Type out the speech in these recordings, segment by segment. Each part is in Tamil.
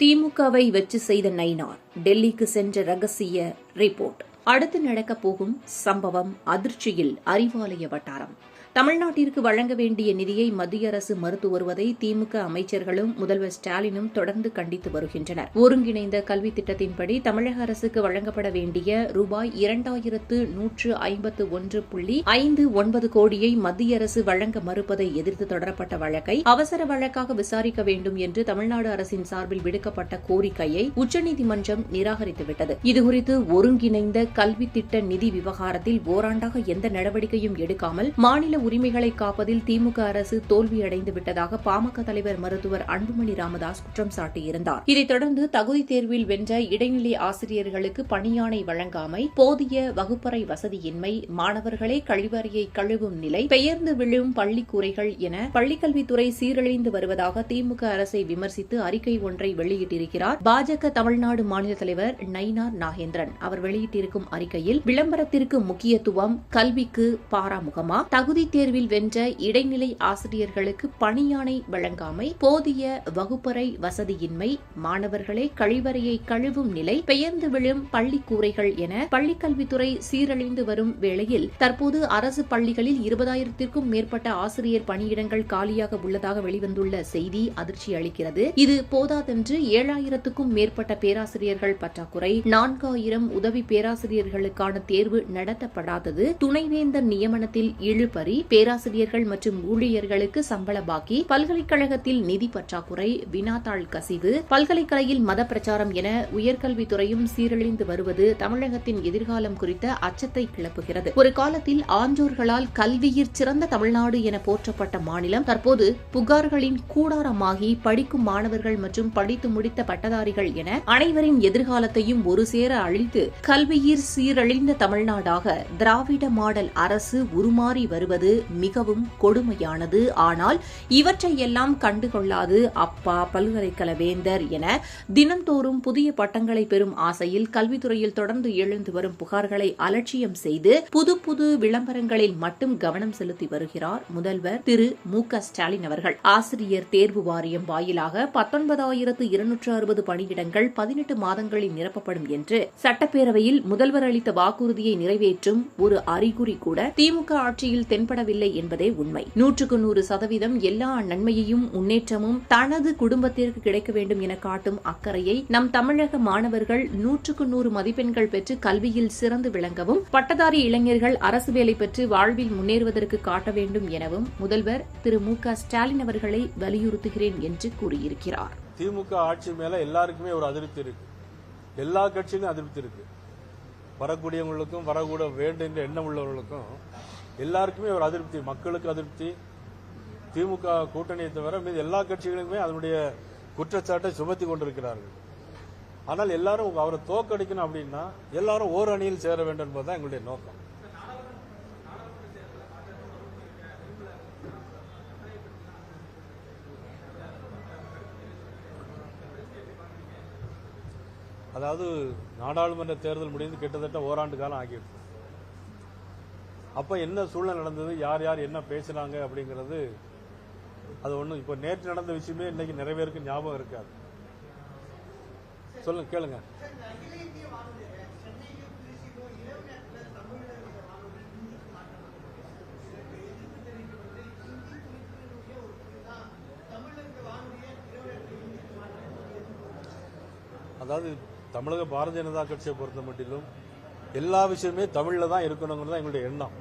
திமுகவை வச்சு செய்த நைனார் டெல்லிக்கு சென்ற ரகசிய ரிப்போர்ட். அடுத்து நடக்கப் போகும் சம்பவம் அதிர்ச்சியில் அறிவாலய வட்டாரம். தமிழ்நாட்டிற்கு வழங்க வேண்டிய நிதியை மத்திய அரசு மறுத்து வருவதை திமுக அமைச்சர்களும் முதல்வர் ஸ்டாலினும் தொடர்ந்து கண்டித்து வருகின்றனர். ஒருங்கிணைந்த கல்வி திட்டத்தின்படி தமிழக அரசுக்கு வழங்கப்பட வேண்டிய ரூபாய் இரண்டாயிரத்து நூற்று ஐம்பத்து ஒன்று புள்ளி ஐந்து ஒன்பது கோடியை மத்திய அரசு வழங்க மறுப்பதை எதிர்த்து தொடரப்பட்ட வழக்கை அவசர வழக்காக விசாரிக்க வேண்டும் என்று தமிழ்நாடு அரசின் சார்பில் விடுக்கப்பட்ட கோரிக்கையை உச்சநீதிமன்றம் நிராகரித்துவிட்டது. இதுகுறித்து ஒருங்கிணைந்த கல்வி திட்ட நிதி விவகாரத்தில் ஓராண்டாக எந்த நடவடிக்கையும் எடுக்காமல் மாநில உரிமைகளை காப்பதில் திமுக அரசு தோல்வியடைந்து விட்டதாக பாமக தலைவர் மருத்துவர் அன்புமணி ராமதாஸ் குற்றம் சாட்டியிருந்தார். இதைத் தொடர்ந்து தகுதி தேர்வில் வென்ற இடைநிலை ஆசிரியர்களுக்கு பணியாணை வழங்காமை போதிய வகுப்பறை வசதியின்மை மாணவர்களே கழிவறையை கழுவும் நிலை பெயர்ந்து விழும் பள்ளி கூரைகள் என பள்ளிக்கல்வித்துறை சீரழிந்து வருவதாக திமுக அரசை விமர்சித்து அறிக்கை ஒன்றை வெளியிட்டிருக்கிறார் பாஜக தமிழ்நாடு மாநில தலைவர் நயினார் நாகேந்திரன். அவர் வெளியிட்டிருக்கும் அறிக்கையில் விளம்பரத்திற்கு முக்கியத்துவம் கல்விக்கு பாராமுகமா தகுதி தேர்வில் வென்ற இடைநிலை ஆசிரியர்களுக்கு பணியாணை வழங்காமை போதிய வகுப்பறை வசதியின்மை மாணவர்களே கழிவறையை கழுவும் நிலை பெயர்ந்து விழும் பள்ளி கூரைகள் என பள்ளிக்கல்வித்துறை சீரழிந்து வரும் வேளையில் தற்போது அரசு பள்ளிகளில் இருபதாயிரத்திற்கும் மேற்பட்ட ஆசிரியர் பணியிடங்கள் காலியாக உள்ளதாக வெளிவந்துள்ள செய்தி அதிர்ச்சி அளிக்கிறது. இது போதாதென்று ஏழாயிரத்துக்கும் மேற்பட்ட பேராசிரியர்கள் பற்றாக்குறை நான்காயிரம் உதவி பேராசிரியர்களுக்கான தேர்வு நடத்தப்படாதது துணைவேந்தர் நியமனத்தில் இழுபறி பேராசிரியர்கள் மற்றும் ஊழியர்களுக்கு சம்பள பாக்கி பல்கலைக்கழகத்தில் நிதி பற்றாக்குறை வினாத்தாள் கசிவு பல்கலைக்கழகில் மத பிரச்சாரம் என உயர்கல்வித்துறையும் சீரழிந்து வருவது தமிழகத்தின் எதிர்காலம் குறித்த அச்சத்தை கிளப்புகிறது. ஒரு காலத்தில் ஆன்றோர்களால் கல்வியில் சிறந்த தமிழ்நாடு என போற்றப்பட்ட மாநிலம் தற்போது புகார்களின் கூடாரமாகி படிக்கும் மாணவர்கள் மற்றும் படித்து முடித்த பட்டதாரிகள் என அனைவரின் எதிர்காலத்தையும் ஒரு சேர அழித்து கல்வியில் சீரழிந்த தமிழ்நாடாக திராவிட மாடல் அரசு உருமாறி வருவது மிகவும் கொடுமையானது. ஆனால் இவற்றையெல்லாம் கண்டுகொள்ளாது அப்பா பல்கலைக்கழக வேந்தர் என தினந்தோறும் புதிய பட்டங்களை பெறும் ஆசையில் கல்வித்துறையில் தொடர்ந்து எழுந்து வரும் புகார்களை அலட்சியம் செய்து புது புது விளம்பரங்களில் மட்டும் கவனம் செலுத்தி வருகிறார் முதல்வர் திரு மு க ஸ்டாலின் அவர்கள். ஆசிரியர் தேர்வு வாரியம் வாயிலாக பத்தொன்பதாயிரத்து இருநூற்று அறுபது பணியிடங்கள் பதினெட்டு மாதங்களில் நிரப்பப்படும் என்று சட்டப்பேரவையில் முதல்வர் அளித்த வாக்குறுதியை நிறைவேற்றும் ஒரு அறிகுறி கூட திமுக ஆட்சியில் தென்படவில்லை என்பதே உண்மை. நூற்றுக்கு நூறு சதவீதம் எல்லா நன்மையையும் முன்னேற்றமும் தனது குடும்பத்திற்கு கிடைக்க வேண்டும் என காட்டும் அக்கறையை நம் தமிழக மாணவர்கள் நூற்றுக்கு நூறு மதிப்பெண்கள் பெற்று கல்வியில் சிறந்து விளங்கவும் பட்டதாரி இளைஞர்கள் அரசு வேலை பெற்று வாழ்வில் முன்னேறுவதற்கு காட்ட வேண்டும் எனவும் முதல்வர் திரு மு க ஸ்டாலின் அவர்களை வலியுறுத்துகிறேன் என்று கூறியிருக்கிறார். திமுக ஆட்சி மேல எல்லாருக்குமே ஒரு அதிருப்தி இருக்கு. எல்லா கட்சியிலும் அதிருப்தி இருக்கு. வரக்கூடியவங்களுக்கும் வரக்கூட வேண்டும் என்ற எண்ணம் உள்ளவர்களுக்கும் எல்லாருக்குமே ஒரு அதிருப்தி மக்களுக்கு அதிருப்தி. திமுக கூட்டணியை தவிர மீது எல்லா கட்சிகளுமே அதனுடைய குற்றச்சாட்டை சுமத்தி கொண்டிருக்கிறார்கள். ஆனால் எல்லாரும் அவரை தோக்கடிக்கணும் அப்படின்னா எல்லாரும் ஓர் அணியில் சேர வேண்டும் என்பதுதான் எங்களுடைய நோக்கம். அதாவது நாடாளுமன்ற தேர்தல் முடிந்து கிட்டத்தட்ட ஓராண்டு காலம் ஆகிடுச்சு அப்ப என்ன சூழ்நிலை நடந்தது? யார் யார் என்ன பேசினாங்க அப்படிங்கிறது அது ஒண்ணும் இப்ப நேற்று நடந்த விஷயமே இன்னைக்கு நிறைய பேருக்கு ஞாபகம் இருக்காது. சொல்லுங்க கேளுங்க. அதாவது தமிழக பாரதிய ஜனதா கட்சியை பொறுத்த மட்டிலும் எல்லா விஷயமே தமிழில் தான் இருக்கணுங்கிறது தான் எங்களுடைய எண்ணம்.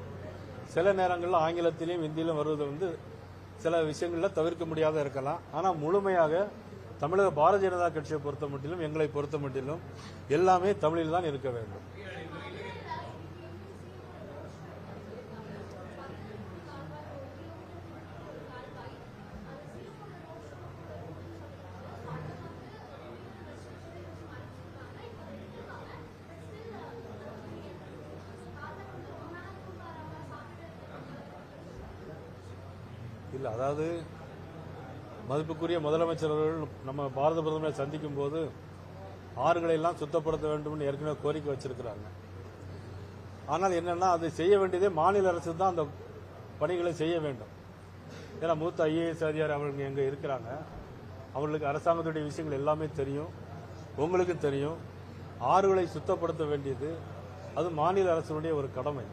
சில நேரங்களில் ஆங்கிலத்திலையும் ஹிந்தியிலும் வருவது வந்து சில விஷயங்களில் தவிர்க்க முடியாத இருக்கலாம். ஆனால் முழுமையாக தமிழக பாரதிய ஜனதா கட்சியை பொறுத்த மட்டிலும் எங்களை பொறுத்த மட்டிலும் எல்லாமே தமிழில் தான் இருக்க வேண்டும். இல்லை அதாவது மதிப்புக்குரிய முதலமைச்சர் அவர்கள் நம்ம பாரத பிரதமரை சந்திக்கும் போது ஆறுகளை எல்லாம் சுத்தப்படுத்த வேண்டும்னு ஏற்கனவே கோரிக்கை வச்சிருக்கிறாங்க. ஆனால் என்னன்னா அதை செய்ய வேண்டியதே மாநில அரசு தான் அந்த பணிகளை செய்ய வேண்டும். ஏன்னா மூத்த ஐஏஎஸ் அதிகாரி அவர்கள் எங்கே இருக்கிறாங்க. அவர்களுக்கு அரசாங்கத்துடைய விஷயங்கள் எல்லாமே தெரியும். உங்களுக்கு தெரியும். ஆறுகளை சுத்தப்படுத்த வேண்டியது அது மாநில அரசினுடைய ஒரு கடமை.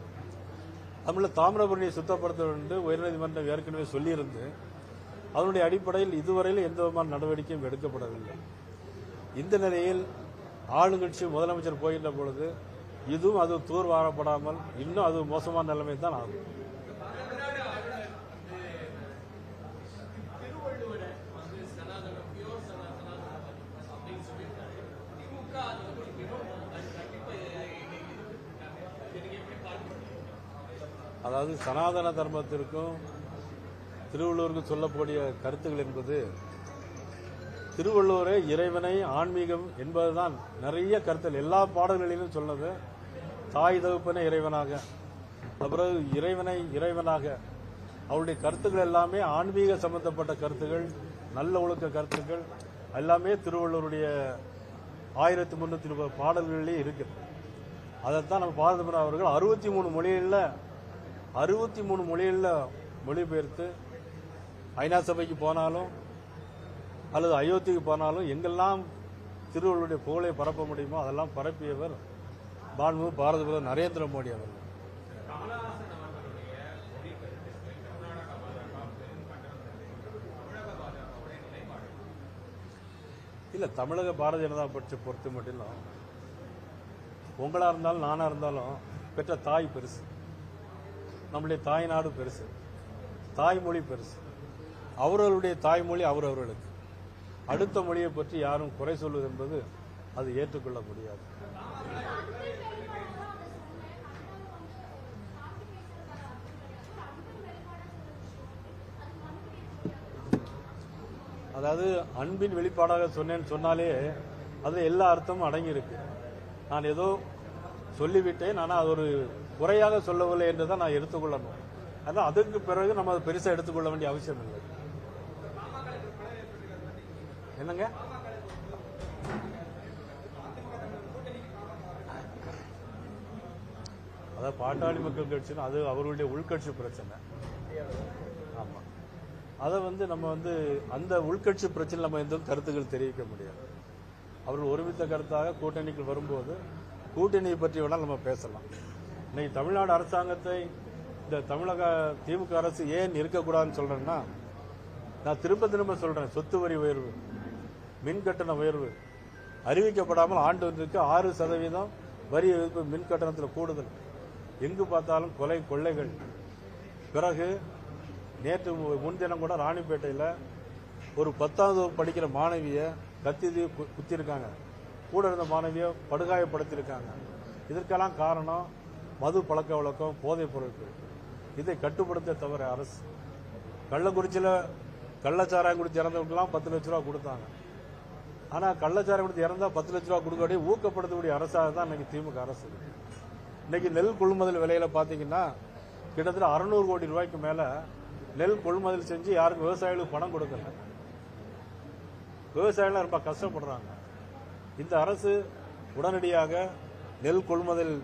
தமிழ் தாமிரபரணியை சுத்தப்படுத்த வேண்டும் உயர்நீதிமன்றம் ஏற்கனவே சொல்லியிருந்து அதனுடைய அடிப்படையில் இதுவரையில் எந்த விதமான நடவடிக்கையும் எடுக்கப்படவில்லை. இந்த நிலையில் ஆளுங்கட்சி முதலமைச்சர் போகின்ற பொழுது இதுவும் அது தூர்வாரப்படாமல் இன்னும் அது மோசமான நிலைமை தான் ஆகும். அதாவது சனாதன தர்மத்திற்கும் திருவள்ளுவருக்கும் சொல்லக்கூடிய கருத்துக்கள் என்பது திருவள்ளுவரே இறைவனை ஆன்மீகம் என்பதுதான் நிறைய கருத்துகள் எல்லா பாடல்களிலும் சொன்னது தாய் தகுப்பனை இறைவனாக. அப்புறம் இறைவனை இறைவனாக. அவருடைய கருத்துக்கள் எல்லாமே ஆன்மீக சம்பந்தப்பட்ட கருத்துக்கள் நல்ல ஒழுக்க கருத்துக்கள் எல்லாமே திருவள்ளுவருடைய ஆயிரத்தி முன்னூற்றி முப்பது பாடல்களிலே இருக்குது. அதைத்தான் நம்ம பாரத அவர்கள் அறுபத்தி மூணு மொழிகளில் அறுபத்தி மூணு மொழிகளில் மொழிபெயர்த்து ஐநா சபைக்கு போனாலும் அல்லது அயோத்திக்கு போனாலும் எங்கெல்லாம் திருவள்ளுவருடைய புகழை பரப்ப முடியுமோ அதெல்லாம் பரப்பியவர் பான்மு பாரத பிரதமர் நரேந்திர மோடி அவர்கள். இல்லை தமிழக பாரதிய ஜனதா கட்சியை பொறுத்து மட்டும் உங்களாக இருந்தாலும் நானா இருந்தாலும் பெற்ற தாய் பெருசு. நம்முடைய தாய் நாடு பெருசு. தாய்மொழி பெருசு. அவர்களுடைய தாய்மொழி அவரவர்களுக்கு. அடுத்த மொழியை பற்றி யாரும் குறை சொல்வது என்பது அது ஏற்றுக்கொள்ள முடியாது. அதாவது அன்பின் வெளிப்பாடாக சொன்னேன்னு சொன்னாலே அது எல்லா அர்த்தமும் அடங்கியிருக்கு. நான் ஏதோ சொல்லிவிட்டேன் ஆனால் அது ஒரு குறையாக சொல்லவில்லை என்று தான் நான் எடுத்துக்கொள்ளணும். அதான் அதுக்கு பிறகு நம்ம அதை பெருசா எடுத்துக்கொள்ள வேண்டிய அவசியம் இல்லை. என்னங்க? அதாவது பாட்டாளி மக்கள் கட்சின்னு அது அவர்களுடைய உள்கட்சி பிரச்சனை. ஆமா. அதை வந்து நம்ம வந்து அந்த உள்கட்சி பிரச்சனை நம்ம எந்த கருத்துக்கள் தெரிவிக்க முடியாது. அவர்கள் ஒருமித்த கருத்தாக கூட்டணிக்கு வரும்போது கூட்டணியை பற்றி வேணால் நம்ம பேசலாம். இன்னைக்கு தமிழ்நாடு அரசாங்கத்தை இந்த தமிழக திமுக அரசு ஏன் இருக்கக்கூடாதுன்னு சொல்றேன்னா நான் திரும்ப திரும்ப சொல்றேன் சொத்து வரி உயர்வு மின் கட்டண உயர்வு அறிவிக்கப்படாமல் ஆண்டு ஒன்றுக்கு ஆறு சதவீதம் வரி எதிர்ப்பு மின் கட்டணத்தில் கூடுதல். எங்கு பார்த்தாலும் கொலை கொள்ளைகள். பிறகு நேற்று முன்தினம் கூட ராணிப்பேட்டையில் ஒரு பத்தாவது படிக்கிற மாணவியை கத்தி கு- குத்திருக்காங்க. கூட இருந்த மாணவியை படுகாயப்படுத்தியிருக்காங்க. இதற்கெல்லாம் காரணம் மது பழக்க வழக்கம் போதைப் பொருட்கள். இதை கட்டுப்படுத்த தவிர அரசு. கள்ளக்குறிச்சியில் கள்ளச்சாராயம் குடிச்சு இறந்தவங்களுக்குலாம் பத்து லட்ச ரூபா கொடுத்தாங்க. ஆனால் கள்ளச்சாராயம் குடிச்சு இறந்தால் பத்து லட்ச ரூபா கொடுக்கக்கூடிய ஊக்கப்படுத்தக்கூடிய அரசாக தான் இன்னைக்கு திமுக அரசு இன்னைக்கு நெல் கொள்முதல் விலையில் பார்த்தீங்கன்னா கிட்டத்தட்ட அறுநூறு கோடி ரூபாய்க்கு மேலே நெல் கொள்முதல் செஞ்சு யாருக்கும் விவசாயிகளுக்கு பணம் கொடுக்கல. விவசாயிகள் ரொம்ப கஷ்டப்படுறாங்க. இந்த அரசு உடனடியாக நெல் கொள்முதல்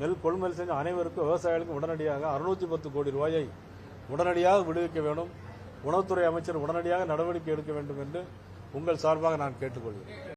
நெல் கொள்முதல் செஞ்ச அனைவருக்கும் விவசாயிகளுக்கும் உடனடியாக அறுநூத்தி பத்து கோடி ரூபாயை உடனடியாக விடுவிக்க வேண்டும். உணவுத்துறை அமைச்சர் உடனடியாக நடவடிக்கை எடுக்க வேண்டும் என்று உங்கள் சார்பாக நான் கேட்டுக்கொள்கிறேன்.